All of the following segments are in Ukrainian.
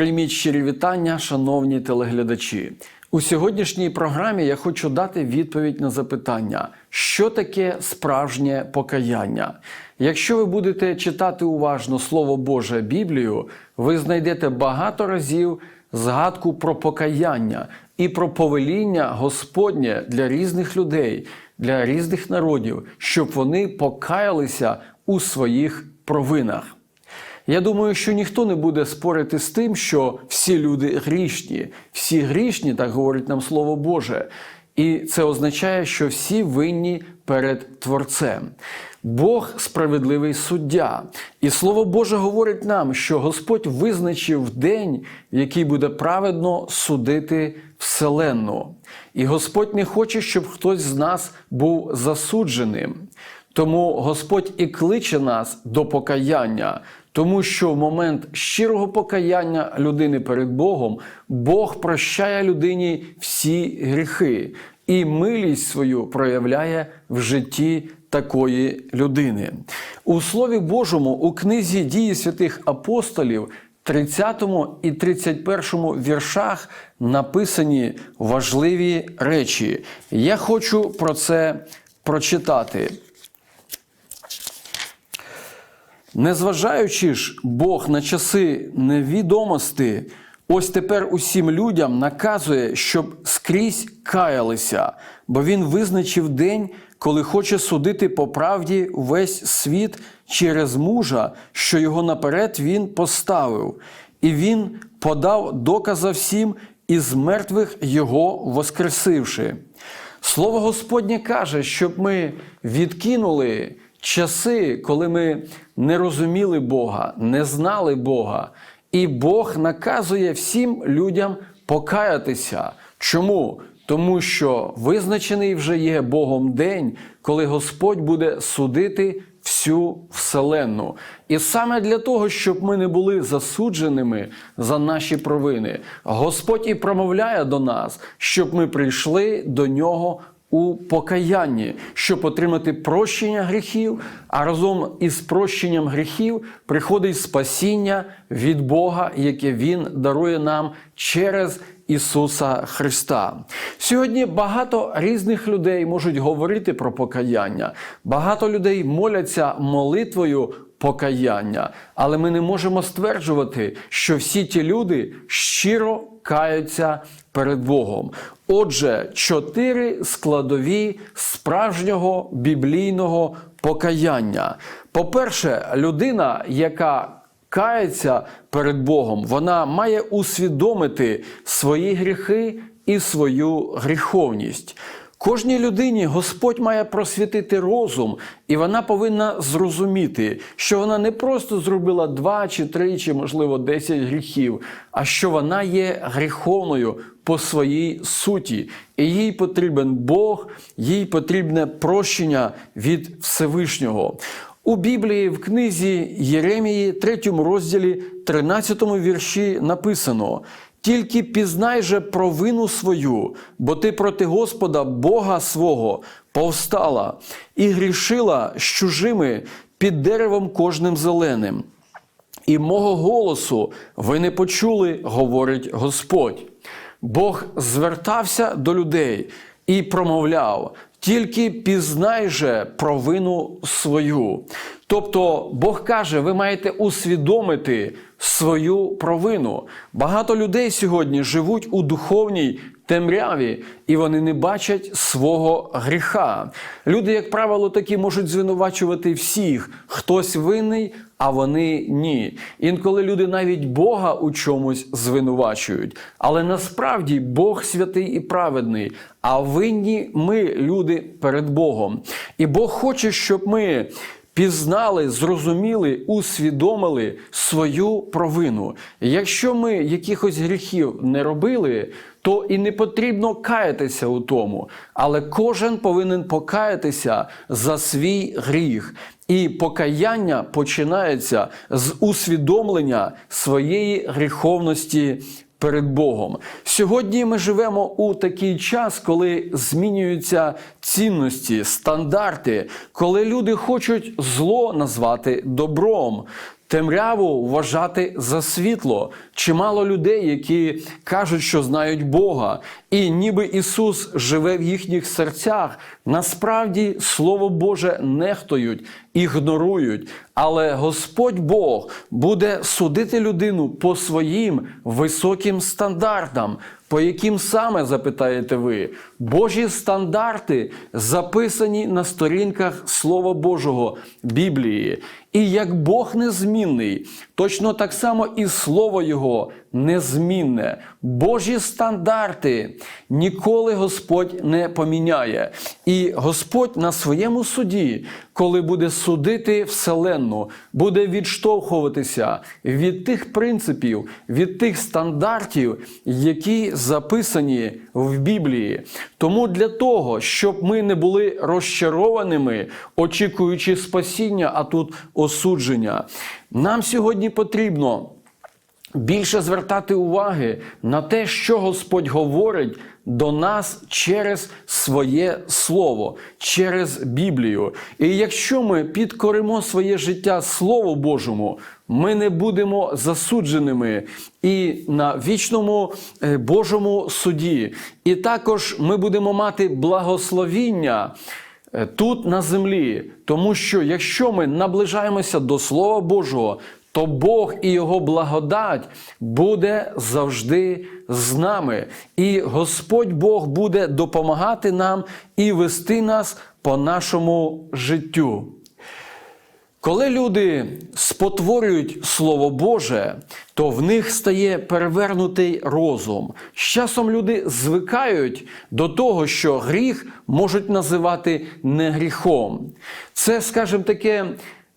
Прийміть щирі вітання, шановні телеглядачі. У сьогоднішній програмі я хочу дати відповідь на запитання, що таке справжнє покаяння. Якщо ви будете читати уважно Слово Боже Біблію, ви знайдете багато разів згадку про покаяння і про повеління Господнє для різних людей, для різних народів, щоб вони покаялися у своїх провинах. Я думаю, що ніхто не буде спорити з тим, що всі люди грішні, всі грішні, так говорить нам Слово Боже. І це означає, що всі винні перед Творцем. Бог справедливий суддя. І Слово Боже говорить нам, що Господь визначив день, в який буде праведно судити Вселенну. І Господь не хоче, щоб хтось з нас був засудженим. Тому Господь і кличе нас до покаяння, тому що в момент щирого покаяння людини перед Богом Бог прощає людині всі гріхи і милість свою проявляє в житті такої людини. У Слові Божому у книзі дії святих апостолів. 30 і 31 віршах написані важливі речі. Я хочу про це прочитати. Незважаючи ж Бог на часи невідомості, ось тепер усім людям наказує, щоб скрізь каялися, бо Він визначив день, коли хоче судити по правді весь світ через мужа, що його наперед він поставив, і він подав доказа всім із мертвих його воскресивши. Слово Господнє каже, щоб ми відкинули часи, коли ми не розуміли Бога, не знали Бога. І Бог наказує всім людям покаятися. Чому? Тому що визначений вже є Богом день, коли Господь буде судити всю вселенну. І саме для того, щоб ми не були засудженими за наші провини, Господь і промовляє до нас, щоб ми прийшли до нього у покаянні, щоб отримати прощення гріхів, а разом із прощенням гріхів приходить спасіння від Бога, яке Він дарує нам через Ісуса Христа. Сьогодні багато різних людей можуть говорити про покаяння. Багато людей моляться молитвою покаяння, але ми не можемо стверджувати, що всі ті люди щиро каються перед Богом. Отже, чотири складові справжнього біблійного покаяння. По-перше, людина, яка кається перед Богом, вона має усвідомити свої гріхи і свою гріховність. Кожній людині Господь має просвітити розум, і вона повинна зрозуміти, що вона не просто зробила два чи три, чи, можливо, десять гріхів, а що вона є гріховною по своїй суті. І їй потрібен Бог, їй потрібне прощення від Всевишнього. У Біблії в книзі Єремії, 3 розділі, 13 вірші написано: тільки пізнай же провину свою, бо ти проти Господа Бога свого повстала і грішила з чужими під деревом кожним зеленим. І мого голосу ви не почули, говорить Господь. Бог звертався до людей і промовляв: тільки пізнай же провину свою. Тобто Бог каже, ви маєте усвідомити свою провину. Багато людей сьогодні живуть у духовній темряві, і вони не бачать свого гріха. Люди, як правило, такі можуть звинувачувати всіх. Хтось винний, а вони ні. Інколи люди навіть Бога у чомусь звинувачують. Але насправді Бог святий і праведний, а винні ми, люди, перед Богом. І Бог хоче, щоб ми. Пізнали, зрозуміли, усвідомили свою провину. Якщо ми якихось гріхів не робили, то і не потрібно каятися у тому. Але кожен повинен покаятися за свій гріх. І покаяння починається з усвідомлення своєї гріховності перед Богом. Сьогодні ми живемо у такий час, коли змінюються цінності, стандарти, коли люди хочуть зло назвати добром. Темряву вважати за світло. Чимало людей, які кажуть, що знають Бога, і ніби Ісус живе в їхніх серцях. Насправді Слово Боже нехтують, ігнорують. Але Господь Бог буде судити людину по своїм високим стандартам. По яким саме запитаєте ви? Божі стандарти записані на сторінках Слова Божого Біблії. І як Бог незмінний, точно так само і Слово Його незмінне. Божі стандарти ніколи Господь не поміняє. І Господь на своєму суді, коли буде судити Вселенну, буде відштовхуватися від тих принципів, від тих стандартів, які записані в Біблії. Тому для того, щоб ми не були розчарованими, очікуючи спасіння, а тут осудження, нам сьогодні потрібно більше звертати уваги на те, що Господь говорить до нас через своє слово, через Біблію. І якщо ми підкоримо своє життя Слову Божому, ми не будемо засудженими і на вічному е, Божому суді. І також ми будемо мати благословіння. е, Тут на землі, тому що якщо ми наближаємося до Слова Божого, то Бог і Його благодать буде завжди з нами. І Господь Бог буде допомагати нам і вести нас по нашому життю. Коли люди спотворюють Слово Боже, то в них стає перевернутий розум. З часом люди звикають до того, що гріх можуть називати не гріхом. Це, скажімо таке,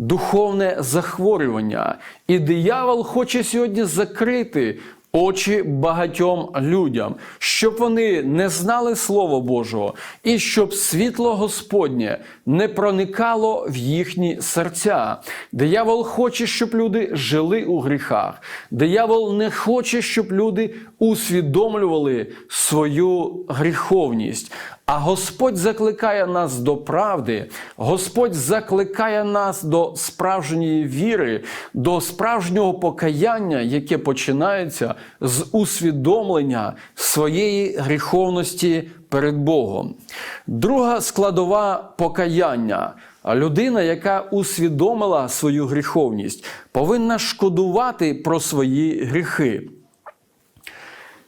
духовне захворювання. І диявол хоче сьогодні закрити очі багатьом людям, щоб вони не знали Слова Божого, і щоб світло Господнє не проникало в їхні серця. Диявол хоче, щоб люди жили у гріхах. Диявол не хоче, щоб люди усвідомлювали свою гріховність. А Господь закликає нас до правди, Господь закликає нас до справжньої віри, до справжнього покаяння, яке починається з усвідомлення своєї гріховності перед Богом. Друга складова покаяння. Людина, яка усвідомила свою гріховність, повинна шкодувати про свої гріхи.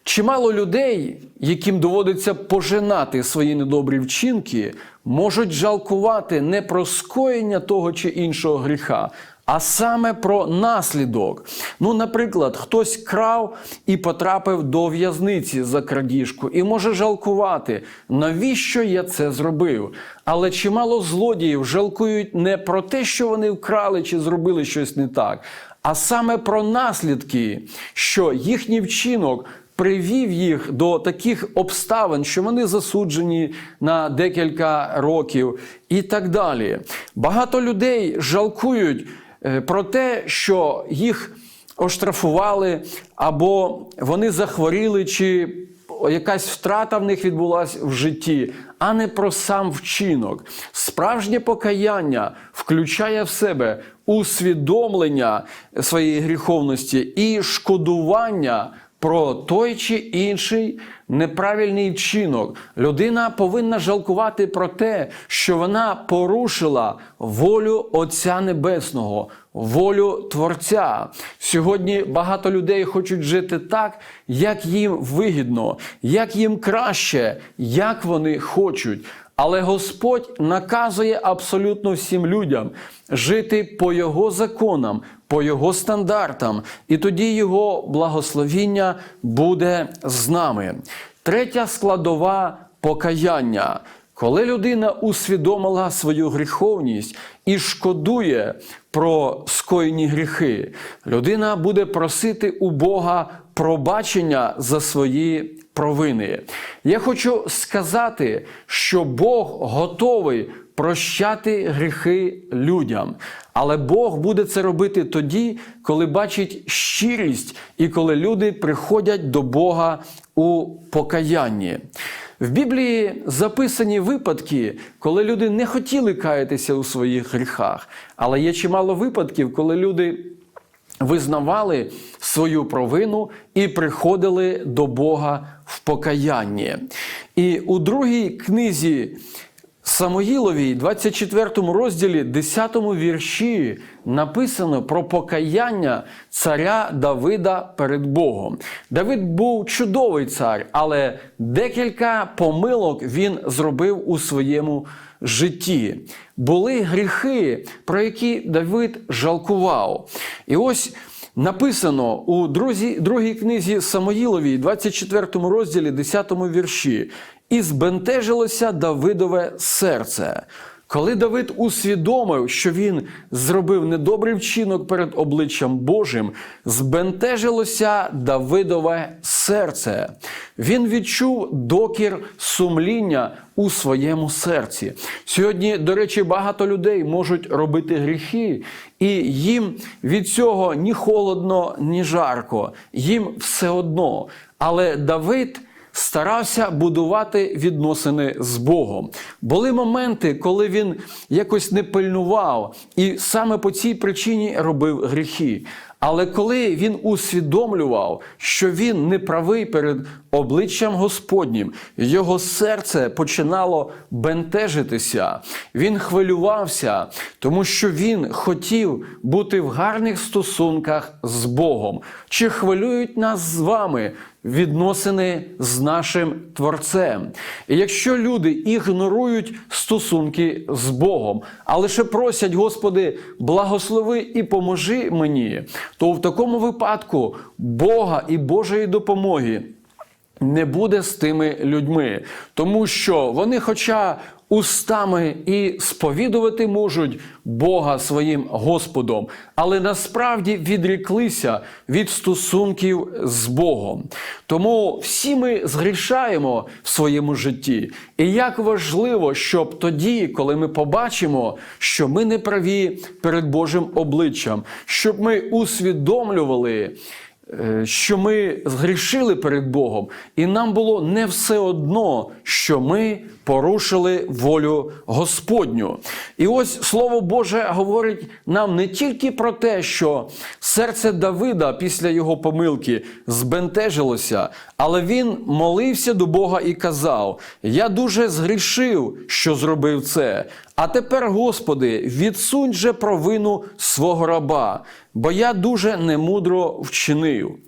Чимало людей, яким доводиться пожинати свої недобрі вчинки, можуть жалкувати не про скоєння того чи іншого гріха, а саме про наслідок. Ну, наприклад, хтось крав і потрапив до в'язниці за крадіжку і може жалкувати, навіщо я це зробив. Але чимало злодіїв жалкують не про те, що вони вкрали чи зробили щось не так, а саме про наслідки, що їхній вчинок привів їх до таких обставин, що вони засуджені на декілька років і так далі. Багато людей жалкують е, про те, що їх оштрафували, або вони захворіли, чи якась втрата в них відбулася в житті, а не про сам вчинок. Справжнє покаяння включає в себе усвідомлення своєї гріховності і шкодування про той чи інший неправильний вчинок. Людина повинна жалкувати про те, що вона порушила волю Отця Небесного, волю Творця. Сьогодні багато людей хочуть жити так, як їм вигідно, як їм краще, як вони хочуть. Але Господь наказує абсолютно всім людям жити по Його законам, по Його стандартам, і тоді Його благословіння буде з нами. Третя складова покаяння. Коли людина усвідомила свою гріховність і шкодує про скоєні гріхи, людина буде просити у Бога пробачення за свої провини. Я хочу сказати, що Бог готовий прощати гріхи людям. Але Бог буде це робити тоді, коли бачить щирість і коли люди приходять до Бога у покаянні. В Біблії записані випадки, коли люди не хотіли каятися у своїх гріхах. Але є чимало випадків, коли люди визнавали свою провину і приходили до Бога в покаянні. І у другій книзі Самоїловій, 24 розділі, 10 вірші, написано про покаяння царя Давида перед Богом. Давид був чудовий цар, але декілька помилок він зробив у своєму житті. Були гріхи, про які Давид жалкував. І ось написано у другій книзі Самоїловій, 24 розділі, 10 вірші. І збентежилося Давидове серце. Коли Давид усвідомив, що він зробив недобрий вчинок перед обличчям Божим, збентежилося Давидове серце. Він відчув докір сумління у своєму серці. Сьогодні, до речі, багато людей можуть робити гріхи, і їм від цього ні холодно, ні жарко, їм все одно. Але Давид старався будувати відносини з Богом. Були моменти, коли він якось не пильнував і саме по цій причині робив гріхи. Але коли він усвідомлював, що він не правий перед обличчям Господнім, його серце починало бентежитися, він хвилювався, тому що він хотів бути в гарних стосунках з Богом. Чи хвилюють нас з вами відносини з нашим Творцем? І якщо люди ігнорують стосунки з Богом, а лише просять, Господи, благослови і поможи мені, то в такому випадку Бога і Божої допомоги не буде з тими людьми, тому що вони, хоча устами і сповідувати можуть Бога своїм Господом, але насправді відріклися від стосунків з Богом. Тому всі ми згрішаємо в своєму житті. І як важливо, щоб тоді, коли ми побачимо, що ми не праві перед Божим обличчям, щоб ми усвідомлювали. Е, що ми згрішили перед Богом, і нам було не все одно, що ми порушили волю Господню. І ось Слово Боже говорить нам не тільки про те, що серце Давида після його помилки збентежилося, але він молився до Бога і казав: Я дуже згрішив, що зробив це. А тепер, Господи, відсунь же провину свого раба, бо я дуже немудро вчинив.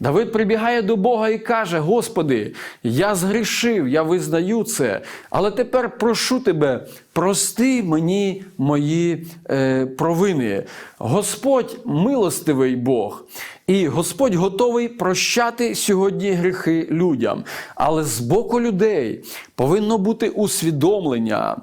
Давид прибігає до Бога і каже: Господи, я згрішив, я визнаю це, але тепер прошу тебе, прости мені мої е, провини. Господь милостивий Бог. І Господь готовий прощати сьогодні гріхи людям. Але з боку людей повинно бути усвідомлення.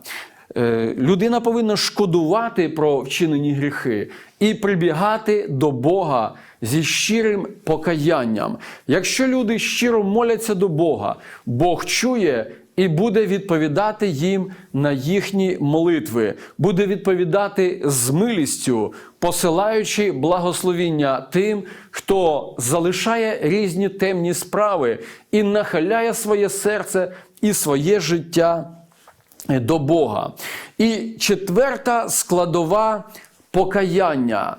Е, людина повинна шкодувати про вчинені гріхи і прибігати до Бога зі щирим покаянням. Якщо люди щиро моляться до Бога, Бог чує. І буде відповідати їм на їхні молитви, буде відповідати з милістю, посилаючи благословіння тим, хто залишає різні темні справи і нахиляє своє серце і своє життя до Бога. І четверта складова покаяння.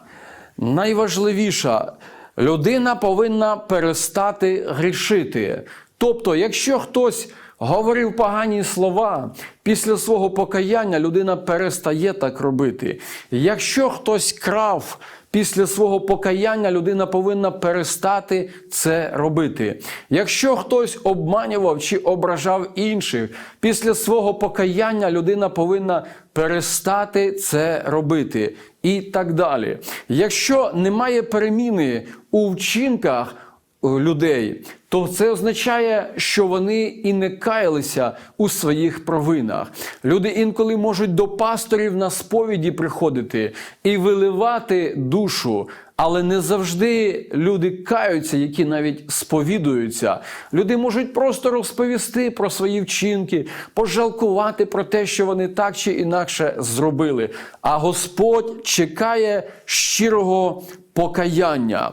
Найважливіша, людина повинна перестати грішити. Тобто, якщо хтось говорив погані слова, після свого покаяння людина перестає так робити. Якщо хтось крав, Після свого покаяння людина повинна перестати це робити. Якщо хтось обманював чи ображав інших, після свого покаяння людина повинна перестати це робити. І так далі. Якщо немає переміни у вчинках, людей, то це означає, що вони і не каялися у своїх провинах. Люди інколи можуть до пасторів на сповіді приходити і виливати душу. Але не завжди люди каються, які навіть сповідуються. Люди можуть просто розповісти про свої вчинки, пожалкувати про те, що вони так чи інакше зробили. А Господь чекає щирого покаяння.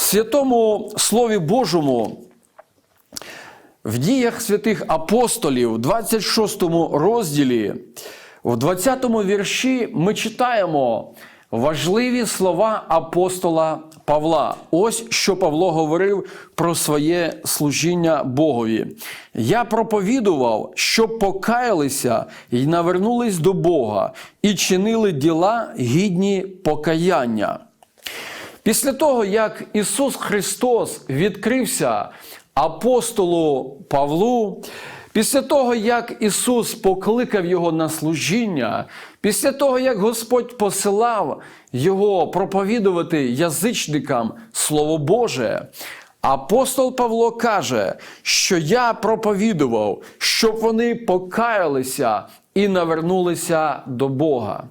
Святому Слові Божому в діях святих апостолів, в 26 розділі, в 20 вірші, ми читаємо Важливі слова апостола Павла. Ось що Павло говорив про своє служіння Богові. Я проповідував, щоб покаялися і навернулись до Бога, і чинили діла гідні покаяння. Після того, як Ісус Христос відкрився апостолу Павлу, після того, як Ісус покликав його на служіння, після того, як Господь посилав його проповідувати язичникам Слово Боже, апостол Павло каже, що я проповідував, щоб вони покаялися і навернулися до Бога.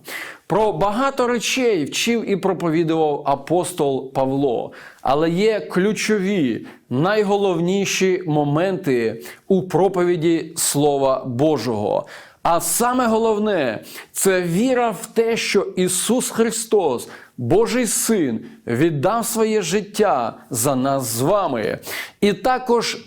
Про багато речей вчив і проповідував апостол Павло, але є ключові, найголовніші моменти у проповіді Слова Божого. А саме головне це віра в те, що Ісус Христос, Божий Син, віддав своє життя за нас з вами. І також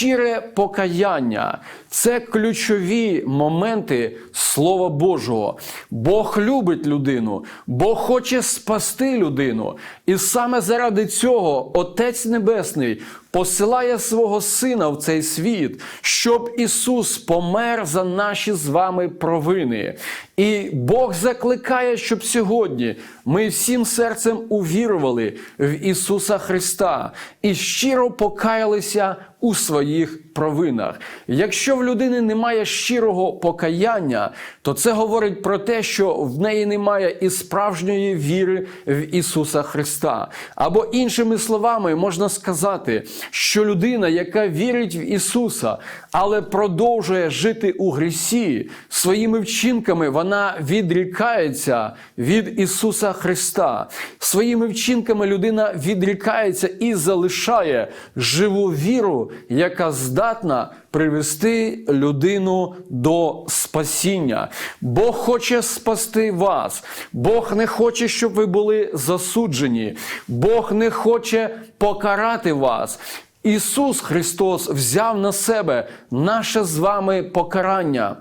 щире покаяння це ключові моменти Слова Божого. Бог любить людину, Бог хоче спасти людину. І саме заради цього Отець Небесний посилає свого Сина в цей світ, щоб Ісус помер за наші з вами провини. І Бог закликає, щоб сьогодні ми всім серцем увірували в Ісуса Христа і щиро покаялися у своїх провинах. Якщо в людини немає щирого покаяння, то це говорить про те, що в неї немає і справжньої віри в Ісуса Христа. Або іншими словами, можна сказати, що людина, яка вірить в Ісуса, але продовжує жити у грісі, своїми вчинками вона відрікається від Ісуса Христа. Своїми вчинками людина відрікається і залишає живу віру, яка здатна привести людину до спасіння. Бог хоче спасти вас. Бог не хоче, щоб ви були засуджені. Бог не хоче покарати вас. Ісус Христос взяв на себе наше з вами покарання.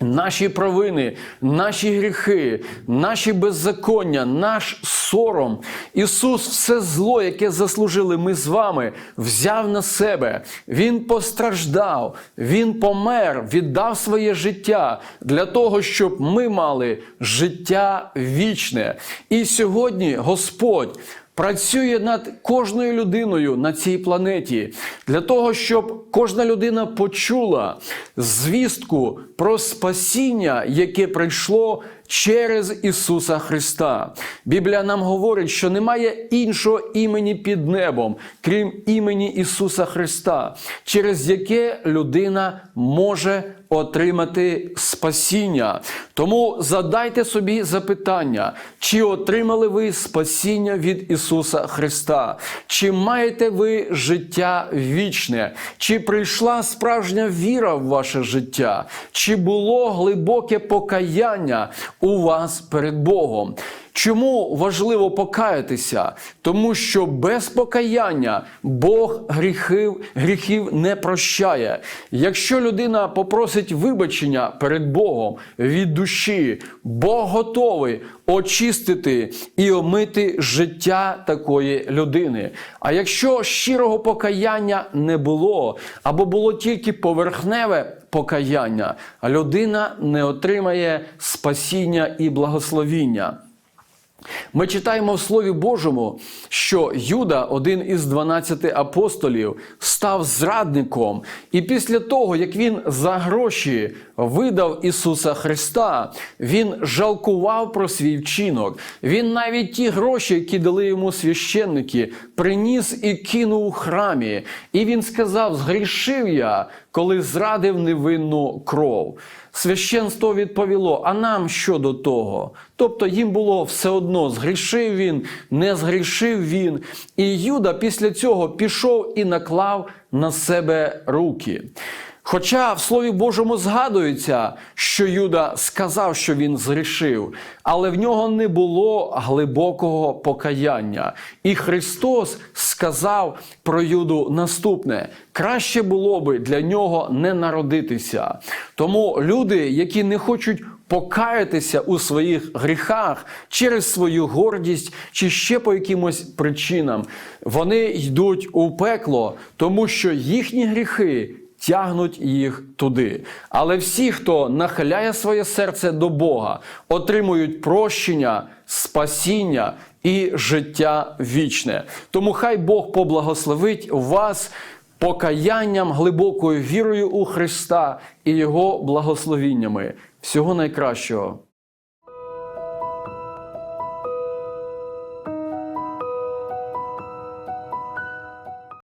Наші провини, наші гріхи, наші беззаконня, наш сором. Ісус, все зло, яке заслужили ми з вами, взяв на себе. Він постраждав, Він помер, віддав своє життя для того, щоб ми мали життя вічне. І сьогодні Господь. Працює над кожною людиною на цій планеті для того, щоб кожна людина почула звістку про спасіння, яке прийшло через Ісуса Христа. Біблія нам говорить, що немає іншого імені під небом, крім імені Ісуса Христа, через яке людина може отримати спасіння. Тому задайте собі запитання, чи отримали ви спасіння від Ісуса Христа, чи маєте ви життя вічне, чи прийшла справжня віра в ваше життя, чи було глибоке покаяння у вас перед Богом. Чому важливо покаятися? Тому що без покаяння Бог гріхів, гріхів не прощає. Якщо людина попросить вибачення перед Богом від душі, Бог готовий очистити і омити життя такої людини. А якщо щирого покаяння не було, або було тільки поверхневе покаяння, людина не отримає спасіння і благословіння. Ми читаємо в Слові Божому, що Юда, один із 12 апостолів, став зрадником, і після того, як він за гроші видав Ісуса Христа, він жалкував про свій вчинок. Він навіть ті гроші, які дали йому священники, приніс і кинув у храмі. І він сказав: Згрішив я, коли зрадив невинну кров. Священство відповіло: а нам що до того? Тобто їм було все одно, згрішив він, не згрішив він. І Юда після цього пішов і наклав на себе руки. Хоча в Слові Божому згадується, що Юда сказав, що він згрішив, але в нього не було глибокого покаяння. І Христос сказав про Юду наступне: краще було би для нього не народитися. Тому люди, які не хочуть покаятися у своїх гріхах через свою гордість чи ще по якимось причинам, вони йдуть у пекло, тому що їхні гріхи тягнуть їх туди. Але всі, хто нахиляє своє серце до Бога, отримують прощення, спасіння і життя вічне. Тому хай Бог поблагословить вас покаянням, глибокою вірою у Христа і Його благословіннями. Всього найкращого.